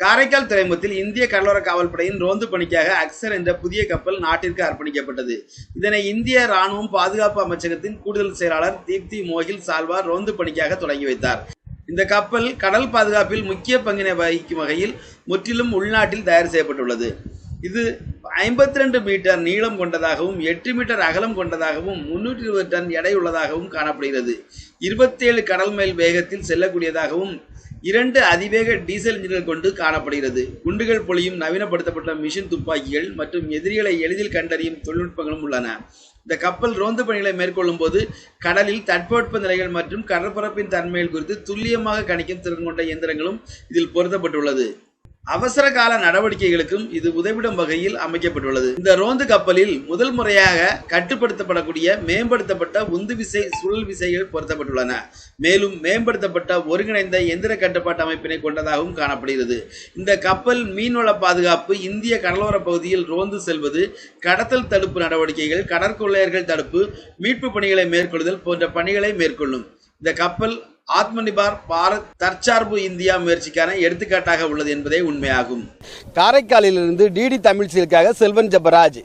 காரைக்கால் துறைமுகத்தில் இந்திய கடலோர காவல்படையின் ரோந்து பணிக்காக அக்சர் என்ற புதிய கப்பல் நாட்டிற்கு அர்ப்பணிக்கப்பட்டது. இதனை இந்திய ராணுவம் பாதுகாப்பு அமைச்சகத்தின் கூடுதல் செயலாளர் தீப்தி மோகில் சால்வார் ரோந்து பணிக்காக தொடங்கி வைத்தார். இந்த கப்பல் கடல் பாதுகாப்பில் முக்கிய பங்கினை வகிக்கும் வகையில் முற்றிலும் உள்நாட்டில் தயார் செய்யப்பட்டுள்ளது. இது ஐம்பத்தி ரெண்டு மீட்டர் நீளம் கொண்டதாகவும் எட்டு மீட்டர் அகலம் கொண்டதாகவும் முன்னூற்றி இருபது டன் எடை உள்ளதாகவும் காணப்படுகிறது. இருபத்தேழு கடல் மைல் வேகத்தில் செல்லக்கூடியதாகவும் இரண்டு அதிவேக டீசல் இன்ஜின்கள் கொண்டு காணப்படுகிறது. குண்டுகள் பொழியும் நவீனப்படுத்தப்பட்ட மிஷின் துப்பாக்கிகள் மற்றும் எதிரிகளை எளிதில் கண்டறியும் தொழில்நுட்பங்களும் உள்ளன. இந்த கப்பல் ரோந்து பணிகளை மேற்கொள்ளும் போது கடலில் தட்பவெட்ப நிலைகள் மற்றும் கடற்பரப்பின் தன்மைகள் குறித்து துல்லியமாக கணிக்கும் திறன் கொண்ட இயந்திரங்களும் இதில் பொருத்தப்பட்டுள்ளது. அவசர கால நடவடிக்கைகளுக்கும் இது உதவிடும் வகையில் அமைக்கப்பட்டுள்ளது. இந்த ரோந்து கப்பலில் முதல் முறையாக கட்டுப்படுத்தப்படக்கூடிய மேம்படுத்தப்பட்ட உந்து விசை சுழல் விசைகள் பொருத்தப்பட்டுள்ளன. மேலும் மேம்படுத்தப்பட்ட ஒருங்கிணைந்த எந்திர கட்டுப்பாட்டு அமைப்பினை கொண்டதாகவும் காணப்படுகிறது. இந்த கப்பல் மீன்வள பாதுகாப்பு இந்திய கடலோர பகுதியில் ரோந்து செல்வது கடத்தல் தடுப்பு நடவடிக்கைகள் கடற்கொள்ளையர்கள் தடுப்பு மீட்பு பணிகளை மேற்கொள்ளுதல் போன்ற பணிகளை மேற்கொள்ளும். இந்த கப்பல் ஆத்மநிபார் பாரத் தற்சார்பு இந்தியா முயற்சிக்கான எடுத்துக்காட்டாக உள்ளது என்பதே உண்மையாகும். காரைக்காலிலிருந்து டிடி தமிழ் செல்வன் ஜபராஜ்.